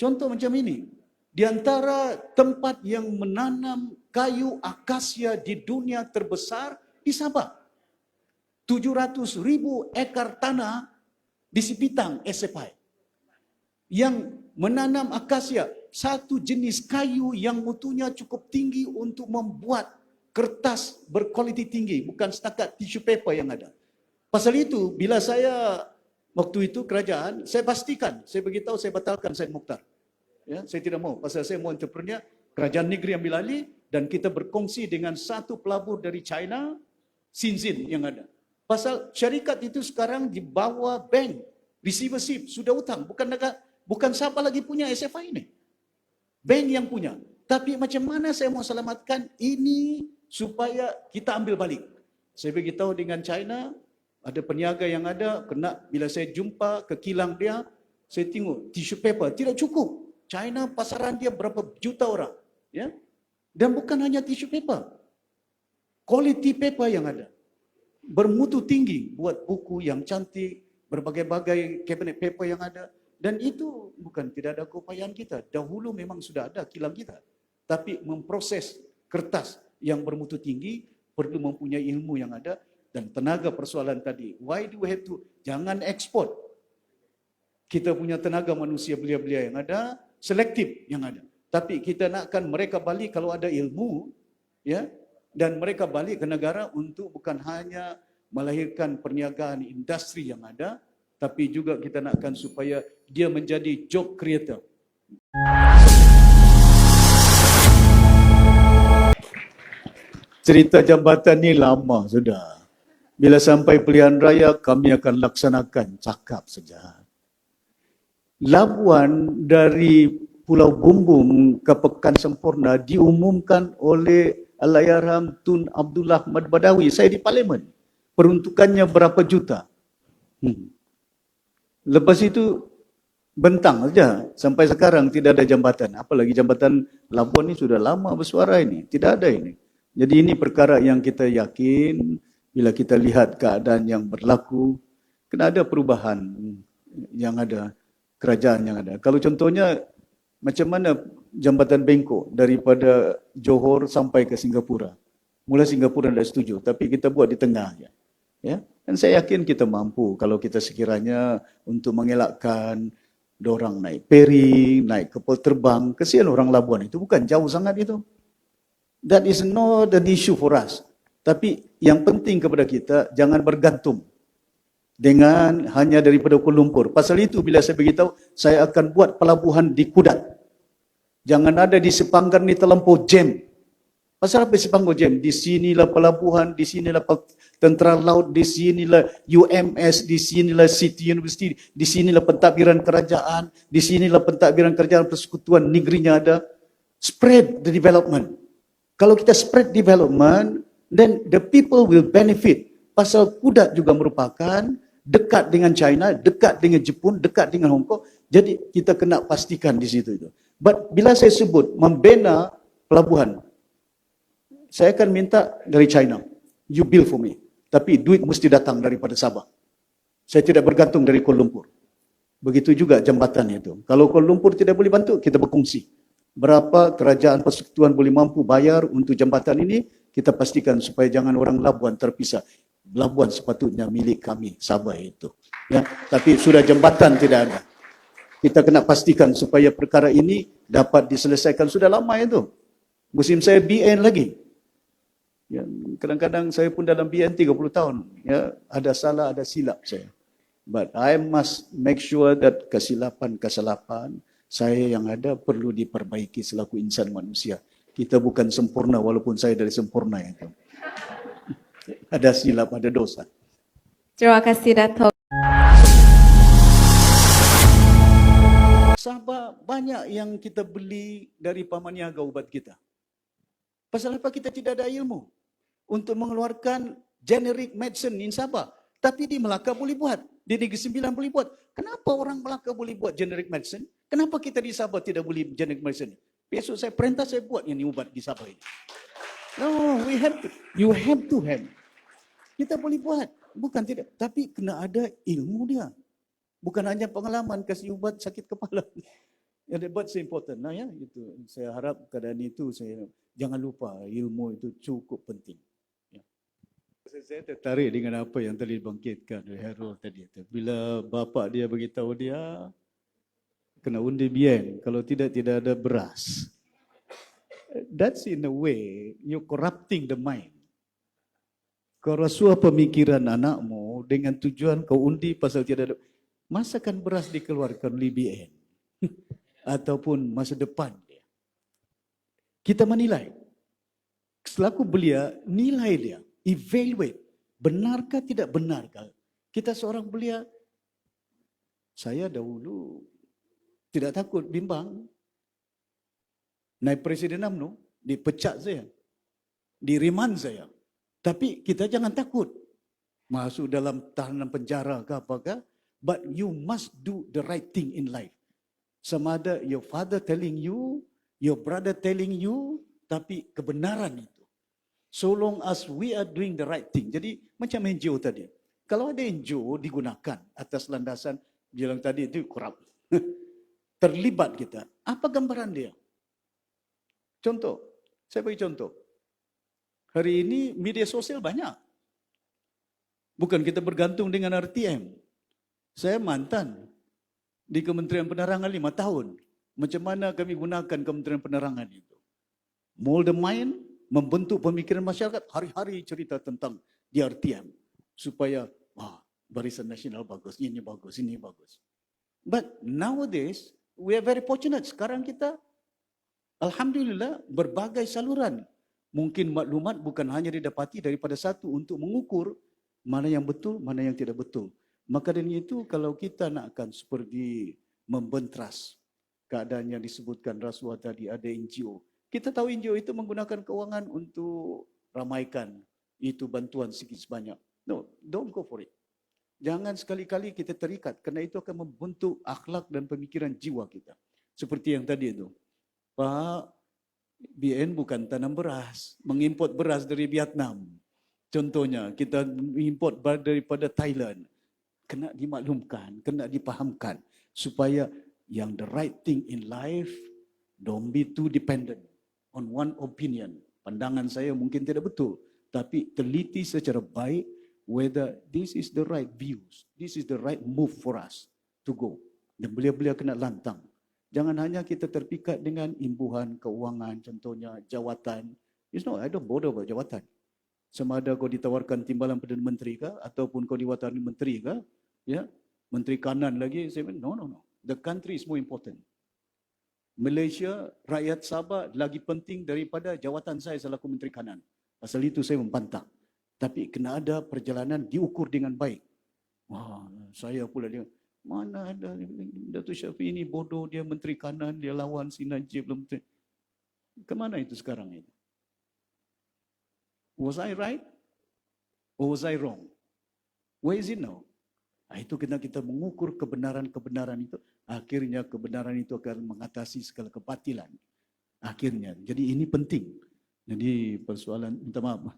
contoh macam ini. Di antara tempat yang menanam kayu akasia di dunia terbesar di Sabah. 700 ribu ekar tanah di Sipitang, SFI. Yang menanam akasia, satu jenis kayu yang mutunya cukup tinggi untuk membuat kertas berkualiti tinggi, bukan setakat tisu paper yang ada. Pasal itu, bila saya waktu itu kerajaan, saya pastikan, saya beritahu saya batalkan Syed Mukhtar. Ya, saya tidak mau, pasal saya mau entrepreneur, kerajaan negeri ambil alih dan kita berkongsi dengan satu pelabur dari China, Sinzin yang ada. Pasal syarikat itu sekarang di bawah bank, receivership, sudah hutang, bukan negara, bukan siapa lagi punya SFI ini. Bank yang punya. Tapi macam mana saya mau selamatkan ini supaya kita ambil balik. Saya beritahu dengan China, ada peniaga yang ada, kena bila saya jumpa ke kilang dia, saya tengok tissue paper, tidak cukup. China pasaran dia berapa juta orang. ya Dan bukan hanya tissue paper. Quality paper yang ada. Bermutu tinggi buat buku yang cantik, berbagai-bagai cabinet paper yang ada. Dan itu bukan tidak ada keupayaan kita. Dahulu memang sudah ada kilang kita. Tapi memproses kertas yang bermutu tinggi perlu mempunyai ilmu yang ada dan tenaga persoalan tadi. Why do we have to? Jangan ekspor. Kita punya tenaga manusia belia-belia yang ada, selektif yang ada. Tapi kita nakkan mereka balik kalau ada ilmu, ya, dan mereka balik ke negara untuk bukan hanya melahirkan perniagaan industri yang ada, tapi juga kita nakkan supaya dia menjadi job creator. Cerita jambatan ni lama sudah. Bila sampai pilihan raya, kami akan laksanakan cakap saja. Labuan dari Pulau Bumbung ke Pekan Sempurna diumumkan oleh Allahyarham Tun Abdullah Ahmad Badawi. Saya di parlimen. Peruntukannya berapa juta? Hmm. Lepas itu bentang saja sampai sekarang tidak ada jambatan. Apalagi jambatan Labuan ini sudah lama bersuara ini. Tidak ada ini. Jadi ini perkara yang kita yakin bila kita lihat keadaan yang berlaku kena ada perubahan yang ada kerajaan yang ada. Kalau contohnya macam mana jambatan Bengkok daripada Johor sampai ke Singapura. Mula Singapura tidak setuju tapi kita buat di tengah ya. Ya. Dan saya yakin kita mampu kalau kita sekiranya untuk mengelakkan orang naik peri, naik kapal terbang, kesian orang Labuan itu bukan jauh sangat itu. That is not an issue for us. Tapi yang penting kepada kita jangan bergantung dengan hanya daripada Kuala Lumpur. Pasal itu bila saya beritahu saya akan buat pelabuhan di Kudat. Jangan ada di Sepanggar ni terlampau jam. Pasal apa Sepanggar jam? Di sinilah pelabuhan, di sinilah tentera laut, di sinilah UMS, di sinilah City University, di sinilah pentadbiran kerajaan, di sinilah pentadbiran kerajaan persekutuan negerinya ada. Spread the development. Kalau kita spread development, then the people will benefit. Pasal Kudat juga merupakan dekat dengan China, dekat dengan Jepun, dekat dengan Hong Kong. Jadi kita kena pastikan di situ itu. But bila saya sebut membina pelabuhan, saya akan minta dari China, you build for me. Tapi duit mesti datang daripada Sabah. Saya tidak bergantung dari Kuala Lumpur. Begitu juga jambatan itu. Kalau Kuala Lumpur tidak boleh bantu, kita berkongsi. Berapa kerajaan persekutuan boleh mampu bayar untuk jambatan ini, kita pastikan supaya jangan orang Labuan terpisah. Labuan sepatutnya milik kami, Sabah itu. Ya, tapi sudah jambatan tidak ada. Kita kena pastikan supaya perkara ini dapat diselesaikan sudah lama itu. Musim saya BN lagi. Ya, kadang-kadang saya pun dalam BN 30 tahun. Ya, ada salah, ada silap saya. But I must make sure that kesilapan-kesilapan saya yang ada perlu diperbaiki selaku insan manusia. Kita bukan sempurna walaupun saya dari sempurna itu. Ada silap, ada dosa. Terima kasih Dato' Sabah banyak yang kita beli dari paman niaga ubat kita. Pasal apa kita tidak ada ilmu untuk mengeluarkan generic medicine in Sabah. Tapi di Melaka boleh buat. Di Negeri Sembilan boleh buat. Kenapa orang Melaka boleh buat generic medicine? Kenapa kita di Sabah tidak boleh generic medicine? Besok saya perintah saya buat yang ubat di Sabah ini. No, we have to. You have to have. Kita boleh buat. Bukan tidak. Tapi kena ada ilmu dia. Bukan hanya pengalaman kasih ubat sakit kepala. Ya, but it's important lah ya itu. Saya harap keadaan itu saya jangan lupa ilmu itu cukup penting. Ya. Saya- tertarik dengan apa yang tadi dibangkitkan oleh Harold tadi. Bila bapa dia beritahu dia kena undi bien kalau tidak tidak ada beras. That's in a way you corrupting the mind. Kau rasuah pemikiran anakmu dengan tujuan kau undi pasal tidak ada masakan beras dikeluarkan oleh BN ataupun masa depan dia. Kita menilai. Selaku belia, nilai dia. Evaluate. Benarkah tidak benarkah? Kita seorang belia, saya dahulu tidak takut bimbang. Naik Presiden UMNO, dipecat saya. Diriman saya. Tapi kita jangan takut. Masuk dalam tahanan penjara ke apakah. But you must do the right thing in life. Sama ada your father telling you, your brother telling you, tapi kebenaran itu. So long as we are doing the right thing. Jadi macam NGO tadi. Kalau ada NGO digunakan atas landasan, bilang tadi itu korup. Terlibat kita. Apa gambaran dia? Contoh, saya bagi contoh. Hari ini media sosial banyak. Bukan kita bergantung dengan RTM. Saya mantan di Kementerian Penerangan lima tahun. Macam mana kami gunakan Kementerian Penerangan itu? Mold the mind, membentuk pemikiran masyarakat, hari-hari cerita tentang di RTM. Supaya, wah, barisan nasional bagus, ini bagus, ini bagus. But nowadays, we are very fortunate. Sekarang kita, Alhamdulillah, berbagai saluran. Mungkin maklumat bukan hanya didapati daripada satu untuk mengukur mana yang betul, mana yang tidak betul. Maka dengan itu, kalau kita nakkan seperti membentras keadaan yang disebutkan rasuah tadi, ada NGO. Kita tahu NGO itu menggunakan keuangan untuk ramaikan itu bantuan sikit sebanyak. No, don't go for it. Jangan sekali-kali kita terikat kerana itu akan membentuk akhlak dan pemikiran jiwa kita. Seperti yang tadi itu. Pak, BN bukan tanam beras, mengimport beras dari Vietnam. Contohnya, kita bar- daripada Thailand. Kena dimaklumkan, kena dipahamkan supaya yang the right thing in life don't be too dependent on one opinion. Pandangan saya mungkin tidak betul, tapi teliti secara baik whether this is the right views, this is the right move for us to go. Dan belia-belia kena lantang. Jangan hanya kita terpikat dengan imbuhan keuangan, contohnya jawatan. It's not, I don't bother about jawatan. Sama ada kau ditawarkan timbalan Perdana Menteri ke, ataupun kau diwatani menteri ke, ya, menteri kanan lagi, saya bilang, no, no, no. The country is more important. Malaysia, rakyat Sabah lagi penting daripada jawatan saya selaku menteri kanan. Pasal itu saya membantah. Tapi kena ada perjalanan diukur dengan baik. Wah, saya pula dia, mana ada Datuk Syafiq ini bodoh, dia menteri kanan, dia lawan si Najib. belum menteri. Kemana itu sekarang ini? Was I right? Or was I wrong? Where is it now? Ah, itu kena kita mengukur kebenaran-kebenaran itu. Akhirnya kebenaran itu akan mengatasi segala kebatilan. Akhirnya. Jadi ini penting. Jadi persoalan, minta maaf,